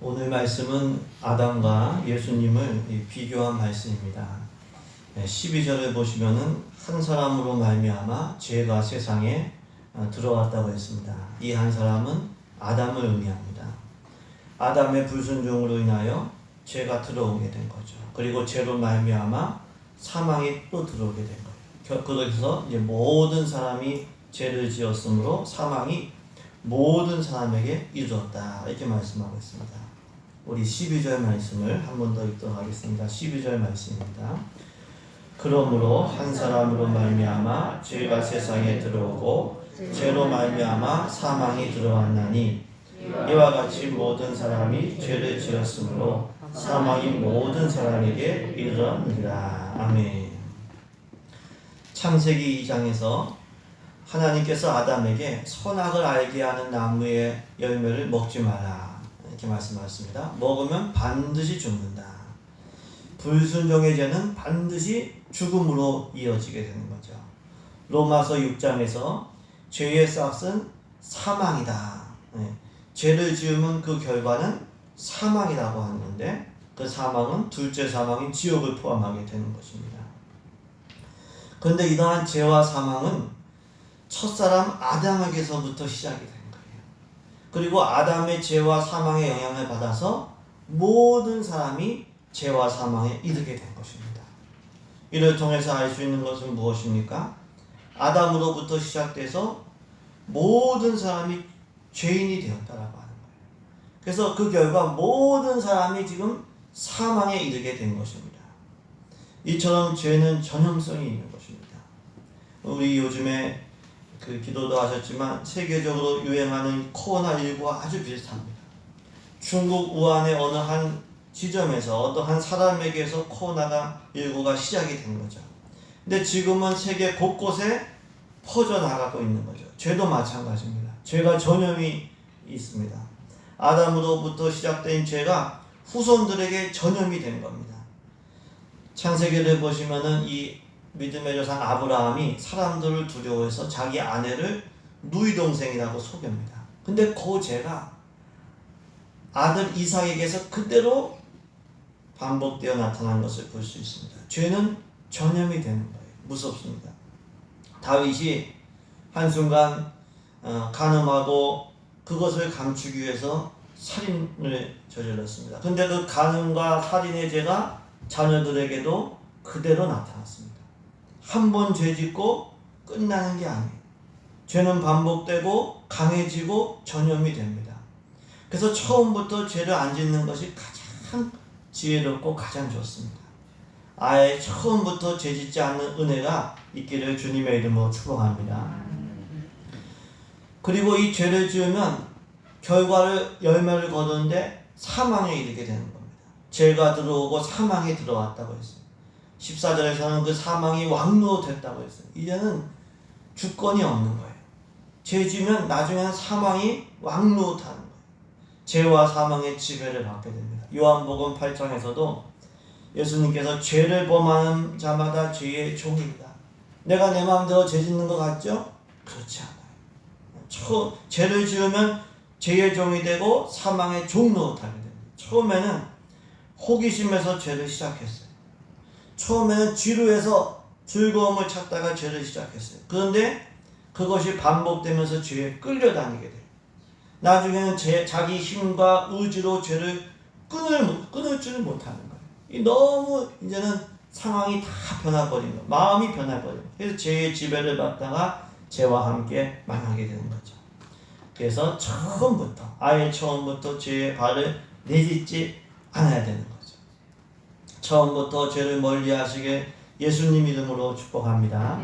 오늘 말씀은 아담과 예수님을 이 비교한 말씀입니다. 12절을 보시면은 한 사람으로 말미암아 죄가 세상에 어, 들어왔다고 했습니다. 이 한 사람은 아담을 의미합니다. 아담의 불순종으로 인하여 죄가 들어오게 된 거죠. 그리고 죄로 말미암아 사망이 또 들어오게 된 거예요. 겨- 그래서 이제 모든 사람이 죄를 지었으므로 사망이 모든 사람에게 이르렀다 이렇게 말씀하고 있습니다. 우리 12절 말씀을 한 번 더 읽도록 하겠습니다. 12절 말씀입니다. 그러므로 한 사람으로 말미암아 죄가 세상에 들어오고 죄로 말미암아 사망이 들어왔나니 이와 같이 모든 사람이 죄를 지었으므로 사망이 모든 사람에게 이르렀느니라. 아멘. 창세기 2장에서 하나님께서 아담에게 선악을 알게 하는 나무의 열매를 먹지 마라. 이렇게 말씀하셨습니다. 먹으면 반드시 죽는다. 불순종의 죄는 반드시 죽음으로 이어지게 되는 거죠. 로마서 6장에서 죄의 싹은 사망이다. 네. 죄를 지으면 그 결과는 사망이라고 하는데 그 사망은 둘째 사망인 지옥을 포함하게 되는 것입니다. 그런데 이러한 죄와 사망은 첫사람 아담에게서부터 시작이 된 거예요. 그리고 아담의 죄와 사망의 영향을 받아서 모든 사람이 죄와 사망에 이르게 된 것입니다. 이를 통해서 알 수 있는 것은 무엇입니까? 아담으로부터 시작돼서 모든 사람이 죄인이 되었다라고 하는 거예요. 그래서 그 결과 모든 사람이 지금 사망에 이르게 된 것입니다. 이처럼 죄는 전염성이 있는 것입니다. 우리 요즘에 그 기도도 하셨지만 세계적으로 유행하는 코로나19와 아주 비슷합니다. 중국 우한의 어느 한 지점에서 어떤 한 사람에게서 코로나가 19가 시작이 된 거죠. 근데 지금은 세계 곳곳에 퍼져나가고 있는 거죠. 죄도 마찬가지입니다. 죄가 전염이 있습니다. 아담으로부터 시작된 죄가 후손들에게 전염이 된 겁니다. 창세기를 보시면은 이 믿음의 조상 아브라함이 사람들을 두려워해서 자기 아내를 누이 동생이라고 속입니다. 근데 그 죄가 아들 이삭에게서 그대로 반복되어 나타난 것을 볼 수 있습니다. 죄는 전염이 되는 거예요. 무섭습니다. 다윗이 한순간 어, 간음하고 그것을 감추기 위해서 살인을 저질렀습니다. 근데 그 간음과 살인의 죄가 자녀들에게도 그대로 나타났습니다. 한 번 죄 짓고 끝나는 게 아니에요. 죄는 반복되고 강해지고 전염이 됩니다. 그래서 처음부터 죄를 안 짓는 것이 가장 지혜롭고 가장 좋습니다. 아예 처음부터 죄 짓지 않는 은혜가 있기를 주님의 이름으로 축복합니다. 그리고 이 죄를 지으면 결과를 열매를 거두는데 사망에 이르게 되는 겁니다. 죄가 들어오고 사망이 들어왔다고 했어요. 14절에서는 그 사망이 왕노 됐다고 했어요. 이제는 주권이 없는 거예요. 죄 지면 나중에는 사망이 왕노타는 거예요. 죄와 사망의 지배를 받게 됩니다. 요한복음 8장에서도 예수님께서 죄를 범하는 자마다 죄의 종이다. 내가 내 마음대로 죄 짓는 것 같죠? 그렇지 않아요. 처, 죄를 지으면 죄의 종이 되고 사망의 종로로 타게 됩니다. 처음에는 호기심에서 죄를 시작했어요. 처음에는 지루해서 즐거움을 찾다가 죄를 시작했어요. 그런데 그것이 반복되면서 죄에 끌려다니게 돼요. 나중에는 제, 자기 힘과 의지로 죄를 끊을, 못- 끊을 줄을 못하는 거예요. 이 너무 이제는 상황이 다 변화버린 거, 마음이 변화버린 거. 그래서 죄의 지배를 받다가 죄와 함께 만나게 되는 거죠. 그래서 처음부터, 아예 처음부터 죄의 발을 내딛지 않아야 되는 거죠. 처음부터 죄를 멀리 하시게 예수님 이름으로 축복합니다.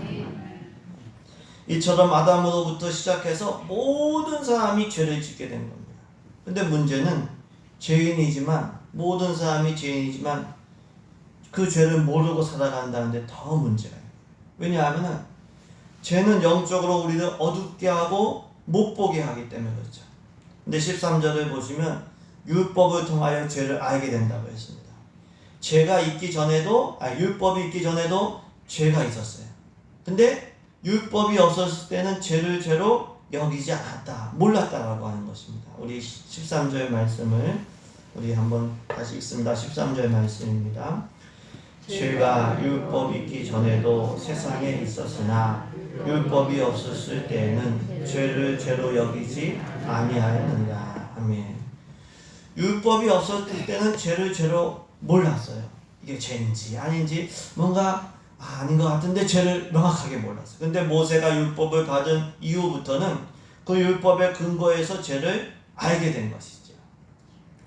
이처럼 아담으로부터 시작해서 모든 사람이 죄를 짓게 된 겁니다. 근데 문제는 죄인이지만 모든 사람이 죄인이지만 그 죄를 모르고 살아간다는데 더 문제가 있어요. 왜냐하면 죄는 영적으로 우리를 어둡게 하고 못 보게 하기 때문에 그렇죠. 근데 13절을 보시면 율법을 통하여 죄를 알게 된다고 했습니다. 죄가 있기 전에도 아 율법이 있기 전에도 죄가 있었어요. 근데 율법이 없었을 때는 죄를 죄로 여기지 않았다. 몰랐다라고 하는 것입니다. 우리 13절 말씀을 우리 한번 다시 읽습니다. 13절 말씀입니다. 죄가 율법 있기 전에도 세상에 있었으나 율법이 없었을 때에는 죄를 죄로 여기지 아니하였느니라. 아멘. 율법이 없었을 때는 죄를 죄로 몰랐어요. 이게 죄인지 아닌지 뭔가 아, 아닌 것 같은데 죄를 명확하게 몰랐어요. 근데 모세가 율법을 받은 이후부터는 그 율법의 근거에서 죄를 알게 된 것이죠.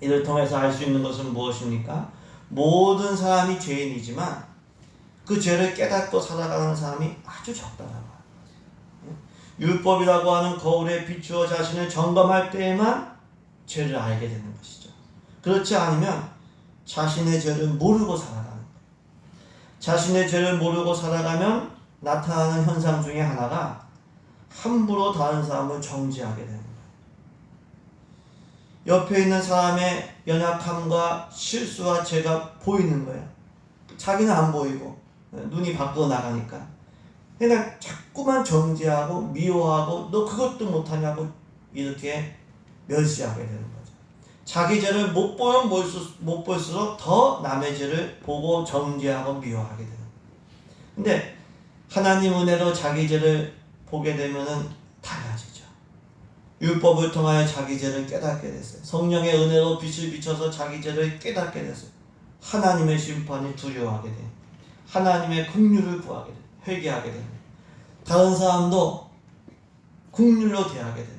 이를 통해서 알 수 있는 것은 무엇입니까? 모든 사람이 죄인이지만 그 죄를 깨닫고 살아가는 사람이 아주 적다라고 합니다. 율법이라고 하는 거울에 비추어 자신을 점검할 때에만 죄를 알게 되는 것이죠. 그렇지 않으면 자신의 죄를 모르고 살아가는 거예요. 자신의 죄를 모르고 살아가면 나타나는 현상 중에 하나가 함부로 다른 사람을 정죄하게 되는 거예요. 옆에 있는 사람의 연약함과 실수와 죄가 보이는 거예요. 자기는 안 보이고 눈이 밖으로 나가니까 그냥 자꾸만 정죄하고 미워하고 너 그것도 못하냐고 이렇게 멸시하게 되는 거죠. 자기 죄를 못 보면 못 볼수록 더 남의 죄를 보고 정죄하고 미워하게 되는. 근데 하나님 은혜로 자기 죄를 보게 되면은 달라지죠. 율법을 통하여 자기 죄를 깨닫게 됐어요. 성령의 은혜로 빛을 비춰서 자기 죄를 깨닫게 됐어요. 하나님의 심판이 두려워하게 돼요. 하나님의 긍휼을 구하게 돼요. 회개하게 됩니다. 다른 사람도 국률로 대하게 됩니다.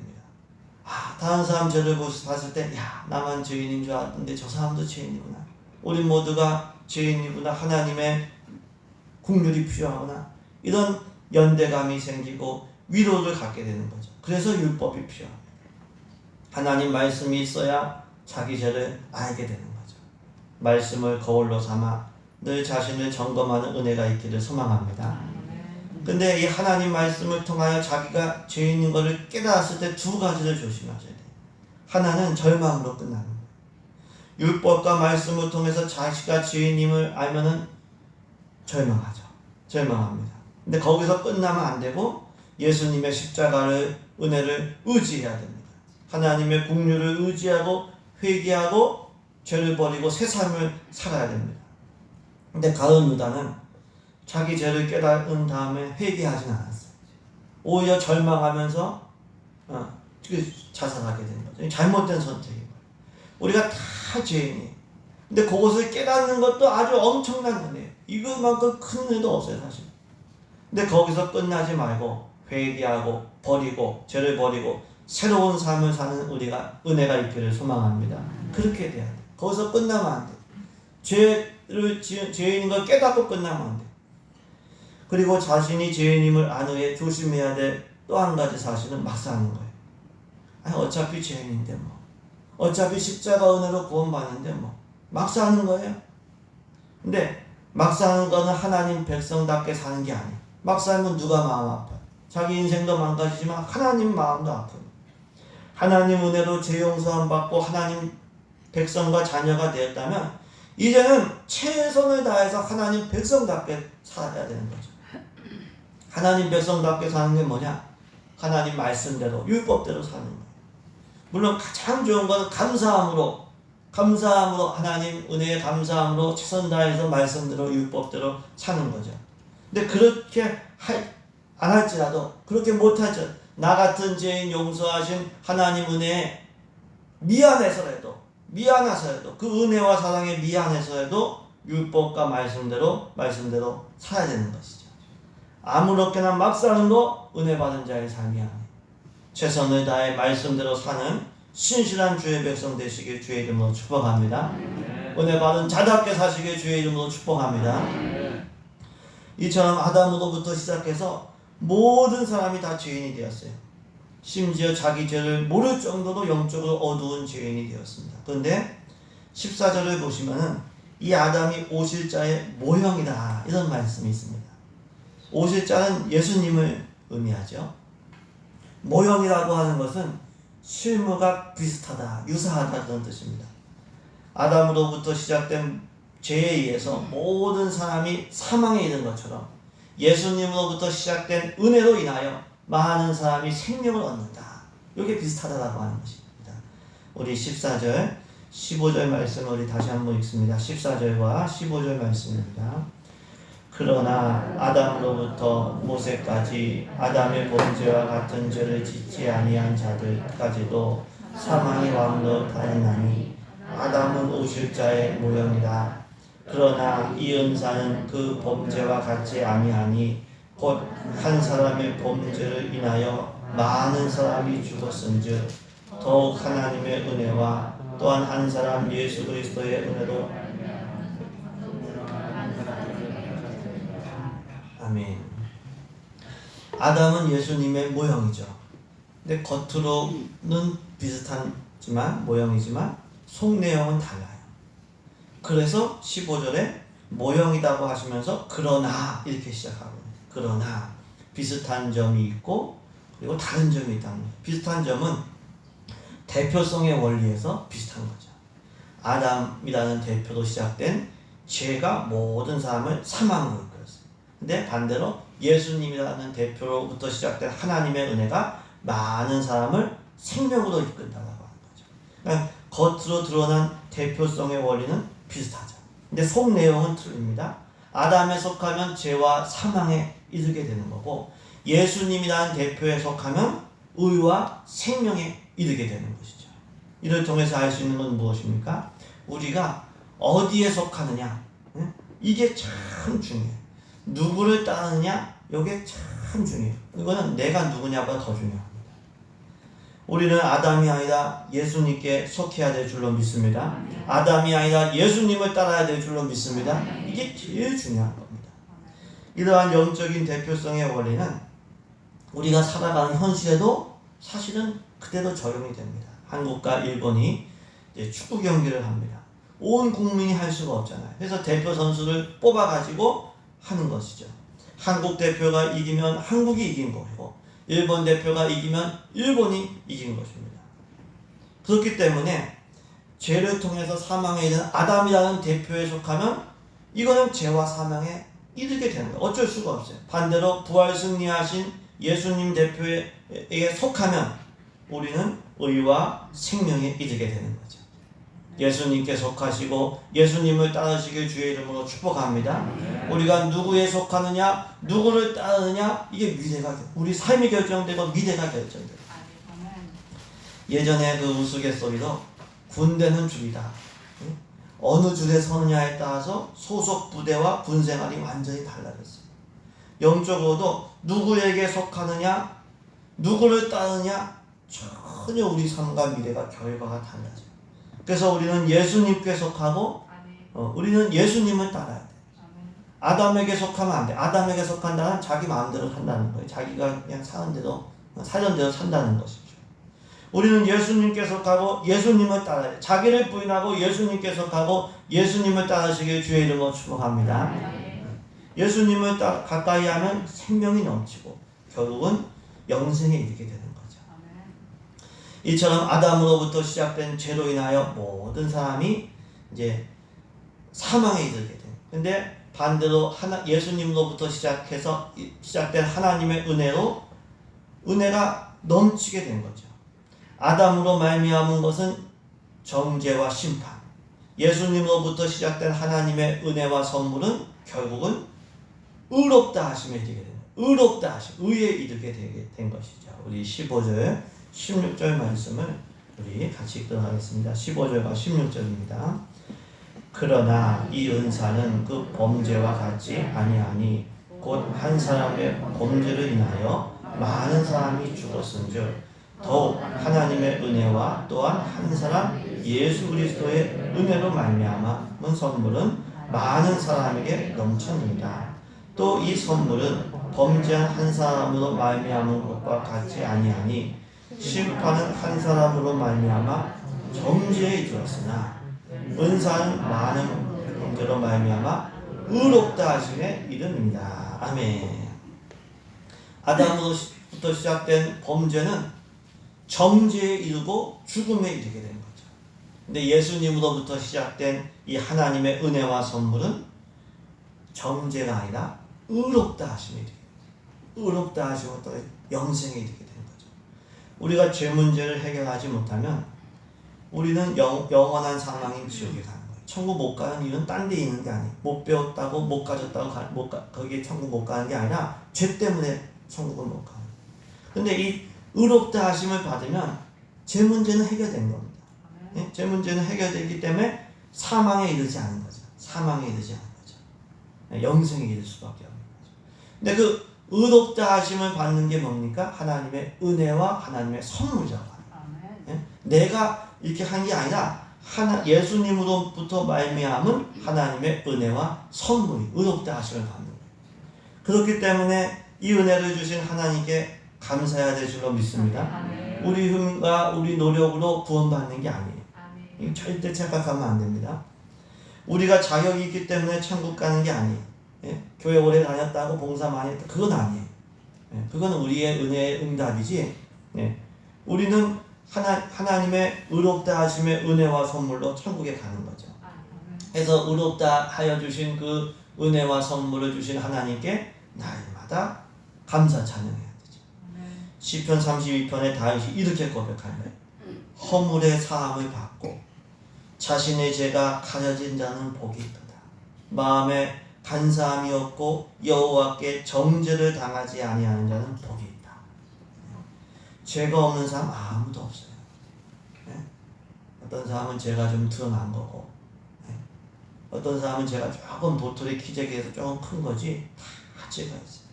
아, 다른 사람 죄를 봤을 때, 야, 나만 죄인인 줄 알았는데 저 사람도 죄인이구나. 우리 모두가 죄인이구나. 하나님의 국률이 필요하구나. 이런 연대감이 생기고 위로를 갖게 되는 거죠. 그래서 율법이 필요합니다. 하나님 말씀이 있어야 자기 죄를 알게 되는 거죠. 말씀을 거울로 삼아 늘 자신을 점검하는 은혜가 있기를 소망합니다. 근데 이 하나님 말씀을 통하여 자기가 죄인인 것을 깨달았을 때 두 가지를 조심하셔야 돼요. 하나는 절망으로 끝나는 거예요. 율법과 말씀을 통해서 자기가 죄인임을 알면은 절망하죠. 절망합니다. 근데 거기서 끝나면 안 되고 예수님의 십자가를 은혜를 의지해야 됩니다. 하나님의 국류를 의지하고 회개하고 죄를 버리고 새 삶을 살아야 됩니다. 근데 가론 유다는 자기 죄를 깨달은 다음에 회개하진 않았어요. 오히려 절망하면서 어, 자살하게 된 거죠. 잘못된 선택인 거예요. 우리가 다 죄인이에요. 근데 그것을 깨닫는 것도 아주 엄청난 은혜예요. 이것만큼 큰 은혜도 없어요, 사실. 근데 거기서 끝나지 말고 회개하고 버리고 죄를 버리고 새로운 삶을 사는 우리가 은혜가 있기를 소망합니다. 그렇게 돼야 돼. 거기서 끝나면 안 돼. 죄를 죄인인 걸 깨닫고 끝나면 안 돼. 그리고 자신이 죄인임을 아는 에 조심해야 될 또 한 가지 사실은 막 사는 거예요. 아니 어차피 죄인인데 뭐. 어차피 십자가 은혜로 구원받는데 뭐. 막 사는 거예요. 근데 막 사는 거는 하나님 백성답게 사는 게 아니에요. 막 살면 누가 마음 아파요? 자기 인생도 망가지지만 하나님 마음도 아프요 하나님 은혜로 죄 용서함 받고 하나님 백성과 자녀가 되었다면 이제는 최선을 다해서 하나님 백성답게 살아야 되는 거죠. 하나님 백성답게 사는 게 뭐냐? 하나님 말씀대로 율법대로 사는 거예요. 물론 가장 좋은 것은 감사함으로 감사함으로 하나님 은혜에 감사함으로 최선 다해서 말씀대로 율법대로 사는 거죠. 근데 그렇게 안 할지라도 그렇게 못하죠. 나 같은 죄인 용서하신 하나님 은혜에 미안해서라도 미안해서라도 그 은혜와 사랑에 미안해서라도 율법과 말씀대로 말씀대로 살아야 되는 것이죠. 아무렇게나 막 사는 거 은혜 받은 자의 삶이 아니에요. 최선을 다해 말씀대로 사는 신실한 주의 백성 되시길 주의 이름으로 축복합니다. 은혜 받은 자답게 사시길 주의 이름으로 축복합니다. 이처럼 아담으로부터 시작해서 모든 사람이 다 죄인이 되었어요. 심지어 자기 죄를 모를 정도로 영적으로 어두운 죄인이 되었습니다. 그런데 14절을 보시면은 이 아담이 오실 자의 모형이다 이런 말씀이 있습니다. 오실자는 예수님을 의미하죠. 모형이라고 하는 것은 실무가 비슷하다, 유사하다 그런 뜻입니다. 아담으로부터 시작된 죄에 의해서 모든 사람이 사망에 이른 것처럼 예수님으로부터 시작된 은혜로 인하여 많은 사람이 생명을 얻는다. 이게 비슷하다라고 하는 것입니다. 우리 14절 15절 말씀을 우리 다시 한번 읽습니다. 14절과 15절 말씀입니다. 그러나 아담으로부터 모세까지 아담의 범죄와 같은 죄를 짓지 아니한 자들까지도 사망의 왕로 다니나니 아담은 오실 자의 모형이다. 그러나 이 은사는 그 범죄와 같지 아니하니 곧 한 사람의 범죄를 인하여 많은 사람이 죽었은즉 더욱 하나님의 은혜와 또한 한 사람 예수 그리스도의 은혜로 아멘. 아담은 예수님의 모형이죠. 근데 겉으로는 비슷하지만 모형이지만 속 내용은 달라요. 그래서 15절에 모형이라고 하시면서 그러나 이렇게 시작하고 그러나 비슷한 점이 있고 그리고 다른 점이 있다는 거예요. 비슷한 점은 대표성의 원리에서 비슷한 거죠. 아담이라는 대표로 시작된 죄가 모든 사람을 사망으로. 근데 반대로 예수님이라는 대표로부터 시작된 하나님의 은혜가 많은 사람을 생명으로 이끈다고 하는 거죠. 그러니까 겉으로 드러난 대표성의 원리는 비슷하죠. 근데 속 내용은 틀립니다. 아담에 속하면 죄와 사망에 이르게 되는 거고 예수님이라는 대표에 속하면 의와 생명에 이르게 되는 것이죠. 이를 통해서 알 수 있는 건 무엇입니까? 우리가 어디에 속하느냐 응? 이게 참 중요해요. 누구를 따르느냐 이게 참 중요해요. 이거는 내가 누구냐보다 더 중요합니다. 우리는 아담이 아니라 예수님께 속해야 될 줄로 믿습니다. 아담이 아니라 예수님을 따라야 될 줄로 믿습니다. 이게 제일 중요한 겁니다. 이러한 영적인 대표성의 원리는 우리가 살아가는 현실에도 사실은 그대로 적용이 됩니다. 한국과 일본이 축구 경기를 합니다. 온 국민이 할 수가 없잖아요. 그래서 대표 선수를 뽑아가지고 하는 것이죠. 한국 대표가 이기면 한국이 이긴 거고, 일본 대표가 이기면 일본이 이긴 것입니다. 그렇기 때문에 죄를 통해서 사망에 이른 아담이라는 대표에 속하면 이거는 죄와 사망에 이르게 되는 거예요. 어쩔 수가 없어요. 반대로 부활 승리하신 예수님 대표에게 속하면 우리는 의와 생명에 이르게 되는 거죠. 예수님께 속하시고 예수님을 따르시길 주의 이름으로 축복합니다. 우리가 누구에 속하느냐, 누구를 따르느냐 이게 미래가 우리 삶이 결정되고 미래가 결정돼요. 예전에 그 우스갯소리로 군대는 줄이다. 응? 어느 줄에 서느냐에 따라서 소속 부대와 군 생활이 완전히 달라졌어요. 영적으로도 누구에게 속하느냐, 누구를 따르냐 전혀 우리 삶과 미래가 결과가 달라져요. 그래서 우리는 예수님께 속하고 어, 우리는 예수님을 따라야 돼. 아담에게 속하면 안 돼. 아담에게 속한다는 자기 마음대로 산다는 거예요. 자기가 그냥 사는 대로 사는 대로 산다는 것이죠. 우리는 예수님께 속하고 예수님을 따라야 돼. 자기를 부인하고 예수님께 속하고 예수님을 따르시길 주의 이름으로 축복합니다. 예수님을 따, 가까이 하면 생명이 넘치고 결국은 영생에 이르게 거죠. 이처럼 아담으로부터 시작된 죄로 인하여 모든 사람이 이제 사망에 이르게 돼. 근데 반대로 하나 예수님으로부터 시작해서 시작된 하나님의 은혜로 은혜가 넘치게 된 거죠. 아담으로 말미암은 것은 정죄와 심판. 예수님으로부터 시작된 하나님의 은혜와 선물은 결국은 의롭다 하심에 이르게 되는 의롭다 하심, 의에 이르게 되게 된 것이죠. 우리 15절, 16절 말씀을 우리 같이 읽도록 하겠습니다. 15절과 16절입니다. 그러나 이 은사는 그 범죄와 같지 아니하니 곧 한 사람의 범죄를 인하여 많은 사람이 죽었은즉 더욱 하나님의 은혜와 또한 한 사람 예수 그리스도의 은혜로 말미암은 선물은 많은 사람에게 넘쳤습니다. 또 이 선물은 범죄한 한 사람으로 말미암은 것과 같지 아니하니 심판은 한 사람으로 말미암아 정죄에 이르렀으나 은사는 많은 범죄로 말미암아 의롭다 하심에 이릅니다. 아멘. 아담으로부터 시작된 범죄는 정죄에 이르고 죽음에 이르게 된 거죠. 근데 예수님으로부터 시작된 이 하나님의 은혜와 선물은 정죄가 아니라 의롭다 하심에 이르게 의롭다 영생에 이르게 되는 거죠. 우리가 죄 문제를 해결하지 못하면 우리는 영, 영원한 사망인 지옥에 가는 거예요. 천국 못 가는 이유는 딴 데 있는 게 아니에요. 못 배웠다고 못 가졌다고 가, 못 가, 거기에 천국 못 가는 게 아니라 죄 때문에 천국을 못 가는 거예요. 근데 이 의롭다 하심을 받으면 제 문제는 해결된 겁니다. 예? 제 문제는 해결되기 때문에 사망에 이르지 않은 거죠. 사망에 이르지 않은 거죠. 예, 영생에 이를 수밖에 없는 거죠. 근데 그 의롭다 하심을 받는 게 뭡니까? 하나님의 은혜와 하나님의 선물이라고 합니다. 예? 내가 이렇게 한 게 아니라 하나 예수님으로부터 말미암은 하나님의 은혜와 선물이 의롭다 하심을 받는 거예요. 그렇기 때문에 이 은혜를 주신 하나님께 감사해야 될 줄로 믿습니다. 우리 힘과 우리 노력으로 구원받는 게 아니에요. 절대 착각하면 안 됩니다. 우리가 자격이 있기 때문에 천국 가는 게 아니에요. 예? 교회 오래 다녔다고 봉사 많이 했다 그건 아니에요. 예? 그건 우리의 은혜의 응답이지. 예? 우리는 하나, 하나님의 의롭다 하심의 은혜와 선물로 천국에 가는 거죠. 그래서 의롭다 하여 주신 그 은혜와 선물을 주신 하나님께 날마다 감사 찬양해야 되죠. 시편 32편에 다윗이 이렇게 고백한 거예요. 허물의 사함을 받고 자신의 죄가 가려진 자는 복이 있도다. 마음에 간사함이 없고 여호와께 정죄를 당하지 아니하는 자는 복이 있다. 죄가 없는 사람 아무도 없어요. 예? 어떤 사람은 죄가 좀 드러난 거고, 예? 어떤 사람은 죄가 조금 도토리 키재기에서 조금 큰 거지 다 죄가 있어요.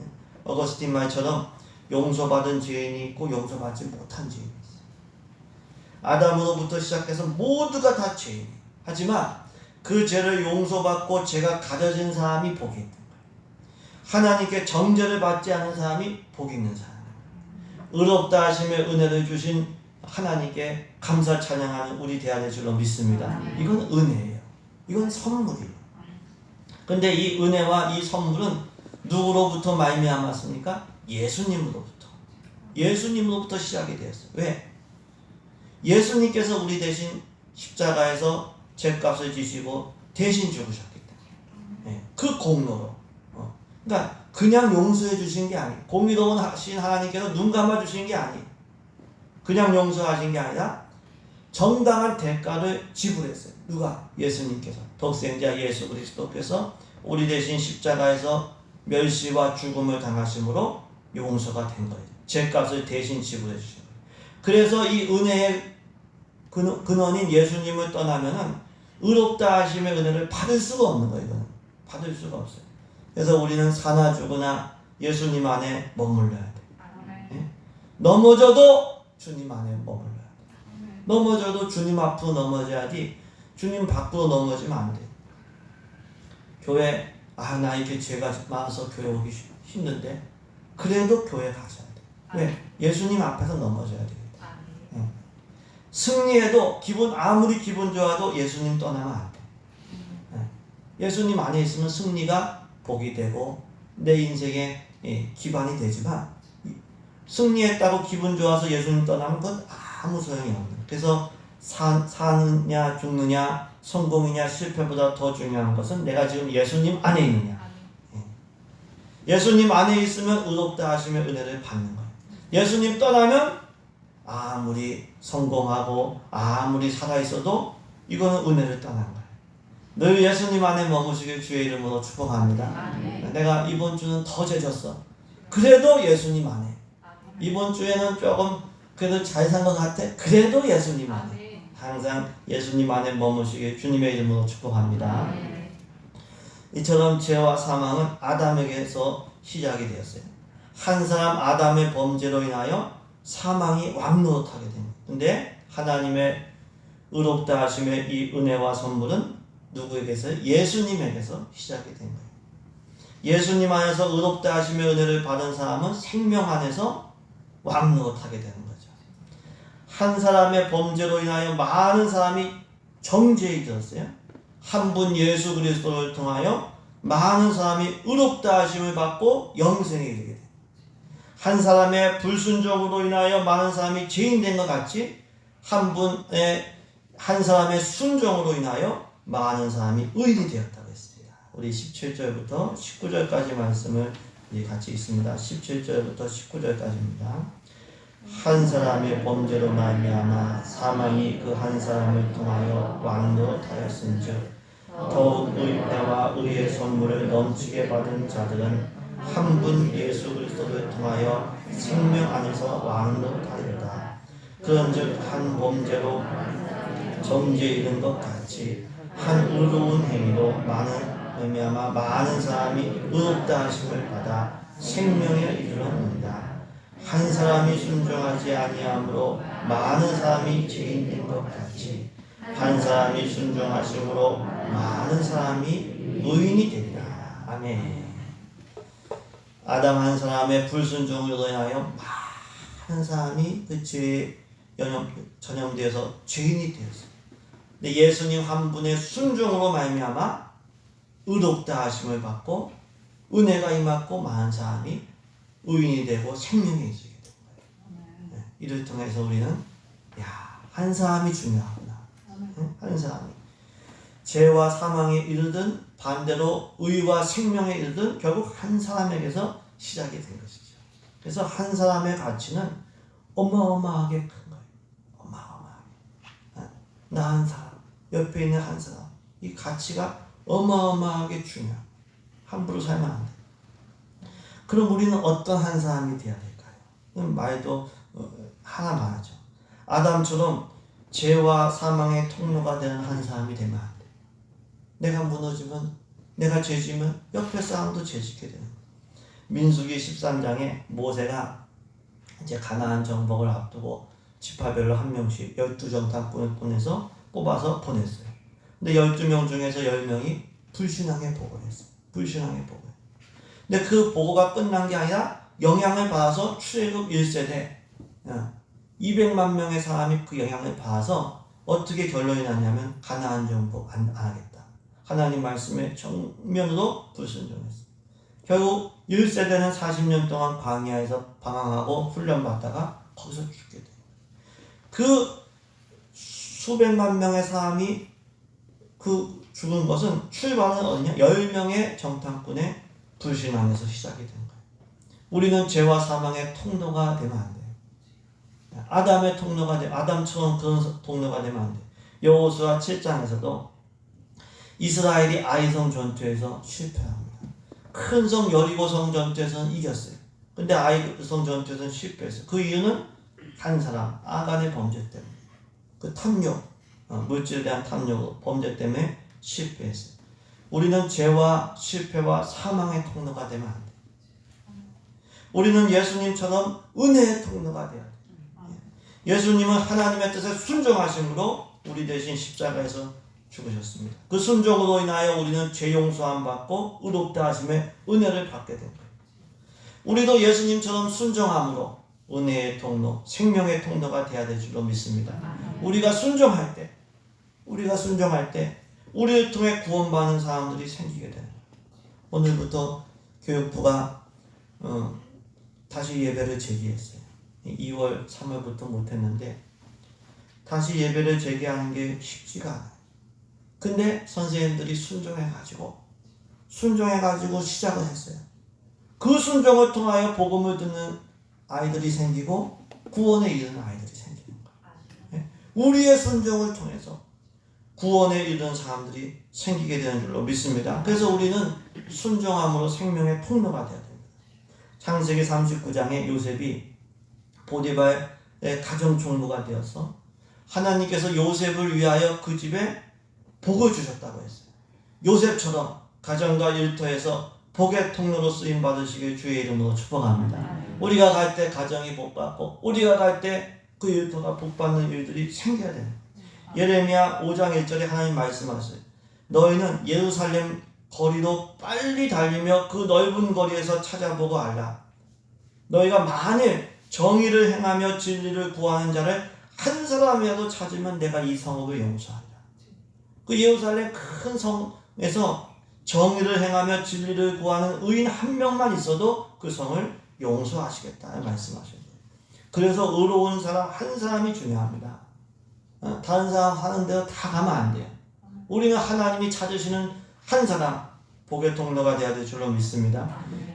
예? 어거스틴 말처럼 용서받은 죄인이 있고 용서받지 못한 죄인이 있어요. 아담으로부터 시작해서 모두가 다 죄인이에요. 하지만 그 죄를 용서받고 죄가 가려진 사람이 복이 있는 거예요. 하나님께 정죄를 받지 않은 사람이 복 있는 사람. 의롭다 하심의 은혜를 주신 하나님께 감사 찬양하는 우리 대안의 줄로 믿습니다. 이건 은혜예요. 이건 선물이에요. 근데 이 은혜와 이 선물은 누구로부터 말미암았습니까? 예수님으로부터. 예수님으로부터 시작이 되었어요. 왜? 예수님께서 우리 대신 십자가에서 죄값을 지시고 대신 죽으셨기 때문에. 예, 그 공로로. 어. 그러니까 그냥 용서해 주신 게 아니에요 공의로운 하신 하나님께서 눈 감아 주신 게 아니에요 그냥 용서하신 게 아니라 정당한 대가를 지불했어요. 누가? 예수님께서. 독생자 예수 그리스도께서 우리 대신 십자가에서 멸시와 죽음을 당하심으로 용서가 된 거예요. 죄값을 대신 지불해 주신 거예요. 그래서 이 은혜의 근- 근원인 예수님을 떠나면은 의롭다 하심의 은혜를 받을 수가 없는 거예요. 이거는 받을 수가 없어요. 그래서 우리는 사나 죽으나 예수님 안에 머물러야 돼. 넘어져도 주님 안에 머물러야 돼. 넘어져도 주님 앞으로 넘어져야지 주님 밖으로 넘어지면 안 돼. 교회 아 나 이렇게 죄가 많아서 교회 오기 힘- 힘든데 그래도 교회 가셔야 돼. 왜? 예수님 앞에서 넘어져야 돼. 승리해도 기분 아무리 기분 좋아도 예수님 떠나면 안 돼. 예. 예수님 안에 있으면 승리가 복이 되고 내 인생의 예, 기반이 되지만 이- 승리했다고 기분 좋아서 예수님 떠나면 그건 아무 소용이 없는. 그래서 사, 사느냐 죽느냐 성공이냐 실패보다 더 중요한 것은 내가 지금 예수님 안에 있느냐. 예수님 안에 있으면 의롭다 하시면 은혜를 받는 거예요. 예수님 떠나면 아무리 성공하고 아무리 살아있어도 이거는 은혜를 떠난 거예요. 늘 예수님 안에 머무시길 주의 이름으로 축복합니다. 내가 이번 주는 더 죄졌어. 그래도 예수님 안에. 이번 주에는 조금 그래도 잘 산 것 같아. 그래도 예수님 안에. 항상 예수님 안에 머무시길 주님의 이름으로 축복합니다. 이처럼 죄와 사망은 아담에게서 시작이 되었어요. 한 사람 아담의 범죄로 인하여 사망이 왕노릇하게 됩니다. 근데 하나님의 의롭다 하심의 이 은혜와 선물은 누구에게서? 예수님에게서 시작이 된 거예요. 예수님 안에서 의롭다 하심의 은혜를 받은 사람은 생명 안에서 왕노릇하게 되는 거죠. 한 사람의 범죄로 인하여 많은 사람이 정죄에 들었어요. 한 분 예수 그리스도를 통하여 많은 사람이 의롭다 하심을 받고 영생에 이르게 돼요. 한 사람의 불순종으로 인하여 많은 사람이 죄인 된 것 같이 한 분의 한 사람의 순종으로 인하여 많은 사람이 의인이 되었다고 했습니다. 우리 17절부터 19절까지 말씀을 같이 있습니다. 17절부터 19절까지입니다. 한 사람의 범죄로 말미암아 사망이 그 한 사람을 통하여 왕노하였은즉 더욱 의와 의의 선물을 넘치게 받은 자들은 한 분 예수 그리스도를 통하여 생명 안에서 왕노하리로다. 그런즉 한 범죄로 정죄 이른 것 같이 한 의로운 행위로 많은 말미암아 많은 사람이 의롭다 하심을 받아 생명에 이르렀느니라. 한 사람이 순종하지 아니함으로 많은 사람이 죄인된 것 같이 한 사람이 순종하심으로 많은 사람이 의인이 되리라. 아멘. 아담 한 사람의 불순종으로 인하여 많은 사람이 그 죄에 전염, 전염되어서 죄인이 되었어요. 근데 예수님 한 분의 순종으로 말미암아 의롭다 하심을 받고 은혜가 임하고 많은 사람이 의인이 되고 생명에 이르게 된 거예요. 네, 이를 통해서 우리는 야 한 사람이 중요하구나. 네, 한 사람이 죄와 사망에 이르든 반대로 의와 생명에 이르든 결국 한 사람에게서 시작이 된 것이죠. 그래서 한 사람의 가치는 어마어마하게 큰 거예요. 어마어마하게. 나 한 사람, 옆에 있는 한 사람, 이 가치가 어마어마하게 중요해. 함부로 살면 안 돼. 그럼 우리는 어떤 한 사람이 되어야 될까요? 말도 어, 하나만 하죠. 아담처럼 죄와 사망의 통로가 되는 한 사람이 되면. 내가 무너지면, 내가 죄지면 옆에 사람도 죄짓게 되는 거예요. 민수기 13장에 모세가 이제 가나안 정복을 앞두고 지파별로 한 명씩 12정탐꾼을 보내서 뽑아서 보냈어요. 근데 12명 중에서 10명이 불신앙에 보고를 했어요. 불신앙에 보고. 근데 그 보고가 끝난 게 아니라 영향을 받아서 출애굽 1세대 200만 명의 사람이 그 영향을 받아서 어떻게 결론이 났냐면 가나안 정복 안, 안 하겠다. 하나님 말씀에 정면으로 불순종했어. 결국 1세대는 40년 동안 광야에서 방황하고 훈련받다가 거기서 죽게 돼. 그 수백만 명의 사람이 그 죽은 것은 출발은 어디냐? 10명의 정탐꾼의 불신앙에서 시작이 된 거예요. 우리는 죄와 사망의 통로가 되면 안 돼요. 아담의 통로가 돼, 아담처럼 그런 통로가 되면 안 돼요. 여호수아 7장에서도 이스라엘이 아이성 전투에서 실패합니다. 큰 성 여리고성 전투에서는 이겼어요. 근데 아이성 전투에서는 실패했어요. 그 이유는 한 사람 아간의 범죄 때문에 그 탐욕 어, 물질에 대한 탐욕 범죄 때문에 실패했어요. 우리는 죄와 실패와 사망의 통로가 되면 안 돼. 우리는 예수님처럼 은혜의 통로가 돼야 돼. 예수님은 하나님의 뜻에 순종하심으로 우리 대신 십자가에서 죽으셨습니다. 그 순종으로 인하여 우리는 죄 용서함 받고 의롭다 하심의 은혜를 받게 된 거예요. 우리도 예수님처럼 순종함으로 은혜의 통로, 생명의 통로가 되어야 될 줄로 믿습니다. 우리가 순종할 때, 우리가 순종할 때, 우리를 통해 구원받는 사람들이 생기게 되는 거예요. 오늘부터 교육부가 어, 다시 예배를 재개했어요. 2월, 3월부터 못했는데 다시 예배를 재개하는 게 쉽지가 않아요. 근데 선생님들이 순종해가지고 순종해가지고 시작을 했어요. 그 순종을 통하여 복음을 듣는 아이들이 생기고 구원에 이르는 아이들이 생기는 거예요. 우리의 순종을 통해서 구원에 이르는 사람들이 생기게 되는 줄로 믿습니다. 그래서 우리는 순종함으로 생명의 통로가 되어야 됩니다. 창세기 39장에 요셉이 보디발의 가정 총무가 되어서 하나님께서 요셉을 위하여 그 집에 복을 주셨다고 했어요. 요셉처럼 가정과 일터에서 복의 통로로 쓰임 받으시길 주의 이름으로 축복합니다. 우리가 갈 때 가정이 복 받고 우리가 갈 때 그 일터가 복 받는 일들이 생겨야 돼요. 예레미야 5장 1절에 하나님 말씀하세요. 너희는 예루살렘 거리로 빨리 달리며 그 넓은 거리에서 찾아보고 알라. 너희가 만일 정의를 행하며 진리를 구하는 자를 한 사람이라도 찾으면 내가 이 성읍을 용서하리라. 그 예루살렘 큰 성에서 정의를 행하며 진리를 구하는 의인 한 명만 있어도 그 성을 용서하시겠다 말씀하셨어요. 그래서 의로운 사람 한 사람이 중요합니다. 어, 다른 사람 하는 대로 다 가면 안 돼요. 우리는 하나님이 찾으시는 한 사람 복의 통로가 되어야 될 줄로 믿습니다.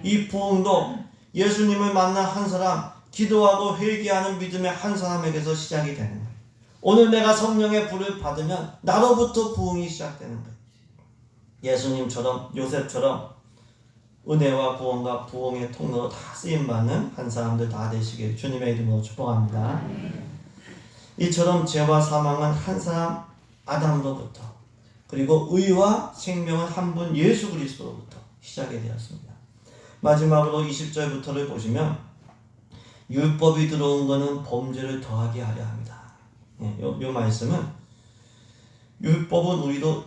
이 부흥도 예수님을 만난 한 사람 기도하고 회개하는 믿음의 한 사람에게서 시작이 되는 거예요. 오늘 내가 성령의 불을 받으면 나로부터 부흥이 시작되는 거예요. 예수님처럼 요셉처럼 은혜와 구원과 부흥의 통로로 다 쓰임 받는 한 사람들 다 되시길 주님의 이름으로 축복합니다. 이처럼 죄와 사망은 한 사람 아담로부터 그리고 의와 생명은 한 분 예수 그리스도로부터 시작이 되었습니다. 마지막으로 20절부터를 보시면 율법이 들어온 것은 범죄를 더하게 하려 합니다. 예, 요, 요 말씀은 율법은 우리도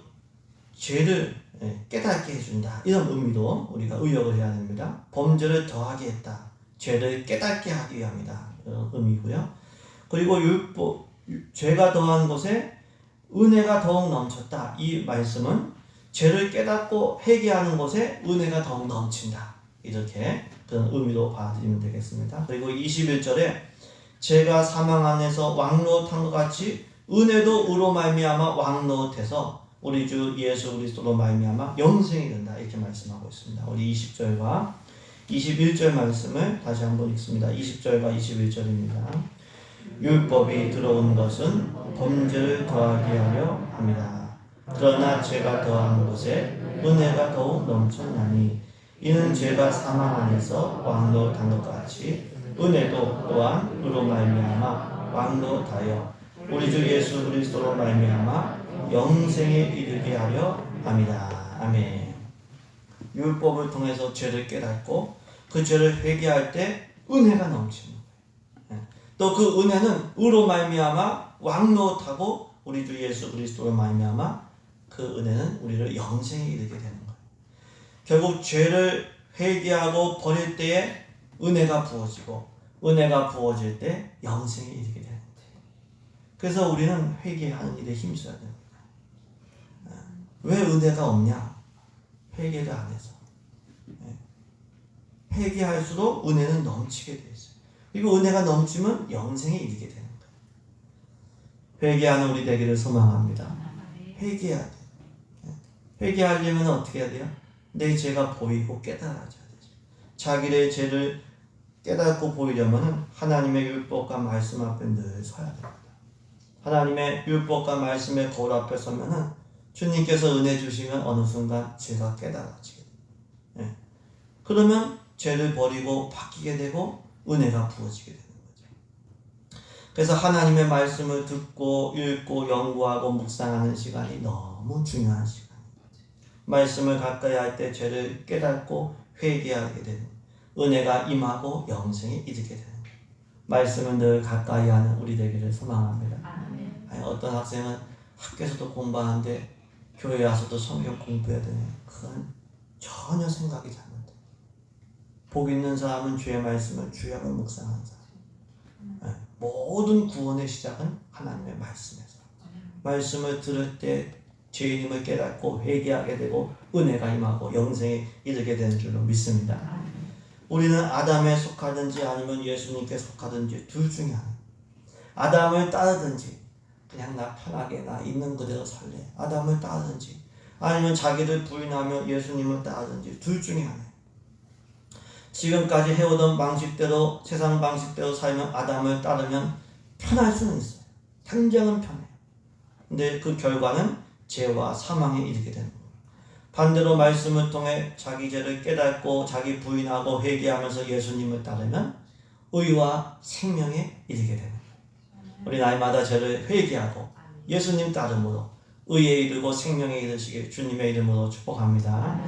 죄를 예, 깨닫게 해준다 이런 의미도 우리가 의역을 해야 됩니다. 범죄를 더하게 했다. 죄를 깨닫게 하기 위함이다. 이런 의미고요. 그리고 율법 죄가 더한 곳에 은혜가 더욱 넘쳤다. 이 말씀은 죄를 깨닫고 회개하는 곳에 은혜가 더욱 넘친다. 이렇게 그런 의미로 받아들이면 되겠습니다. 그리고 21절에 죄가 사망 안에서 왕노릇한 것 같이 은혜도 의로 말미암아 왕노릇해서 우리 주 예수 그리스도로 말미암아 영생이 된다 이렇게 말씀하고 있습니다. 우리 20절과 21절 말씀을 다시 한번 읽습니다. 20절과 21절입니다. 율법이 들어온 것은 범죄를 더하게 하려 합니다. 그러나 죄가 더한 곳에 은혜가 더욱 넘쳤나니 이는 죄가 사망 안에서 왕노릇한 것 같이 은혜도 또한 의로 말미암아 왕노릇하여 우리 주 예수 그리스도로 말미암아 영생에 이르게 하려 합니다. 아멘. 율법을 통해서 죄를 깨닫고 그 죄를 회개할 때 은혜가 넘치는 거예요. 또 그 은혜는 의로 말미암아 왕노릇하고 우리 주 예수 그리스도로 말미암아 그 은혜는 우리를 영생에 이르게 되는 거예요. 결국 죄를 회개하고 버릴 때에 은혜가 부어지고 은혜가 부어질 때 영생에 이르게 되는 거예요. 그래서 우리는 회개하는 일에 힘써야 됩니다. 왜 은혜가 없냐? 회개를 안 해서. 예. 회개할수록 은혜는 넘치게 돼 있어요. 그리고 은혜가 넘치면 영생에 이르게 되는 거예요. 회개하는 우리 되기를 소망합니다. 회개해야 돼. 예. 회개하려면 어떻게 해야 돼요? 내 죄가 보이고 깨달아져야 되죠. 자기의 죄를 깨닫고 보이려면 하나님의 율법과 말씀 앞에 늘 서야 됩니다. 하나님의 율법과 말씀의 거울 앞에 서면은 주님께서 은혜 주시면 어느 순간 죄가 깨달아지게 돼요. 예. 그러면 죄를 버리고 바뀌게 되고 은혜가 부어지게 되는 거죠. 그래서 하나님의 말씀을 듣고 읽고 연구하고 묵상하는 시간이 너무 중요한 시간입니다. 말씀을 가까이 할 때 죄를 깨닫고 회개하게 되는 은혜가 임하고 영생에 이르게 되는. 말씀을 늘 가까이 하는 우리 되기를 소망합니다. 아니, 어떤 학생은 학교에서도 공부하는데 교회 와서도 성경 공부해야 되네. 그건 전혀 생각이 잘못돼. 복 있는 사람은 주의 말씀을 주야로 묵상하는 사람. 예, 모든 구원의 시작은 하나님의 말씀에서. 말씀을 들을 때 죄인임을 깨닫고 회개하게 되고 은혜가 임하고 영생에 이르게 되는 줄로 믿습니다. 우리는 아담에 속하든지 아니면 예수님께 속하든지 둘 중에 하나. 아담을 따르든지 그냥 나 편하게 나 있는 그대로 살래. 아담을 따르든지 아니면 자기를 부인하며 예수님을 따르든지 둘 중에 하나. 지금까지 해오던 방식대로 세상 방식대로 살면 아담을 따르면 편할 수는 있어요. 당장은 편해요. 근데 그 결과는 죄와 사망에 이르게 되는 거예요. 반대로 말씀을 통해 자기 죄를 깨닫고 자기 부인하고 회개하면서 예수님을 따르면 의와 생명에 이르게 되는 거예요. 우리 날마다 죄를 회개하고 예수님 따름으로 의에 이르고 생명에 이르시길 주님의 이름으로 축복합니다.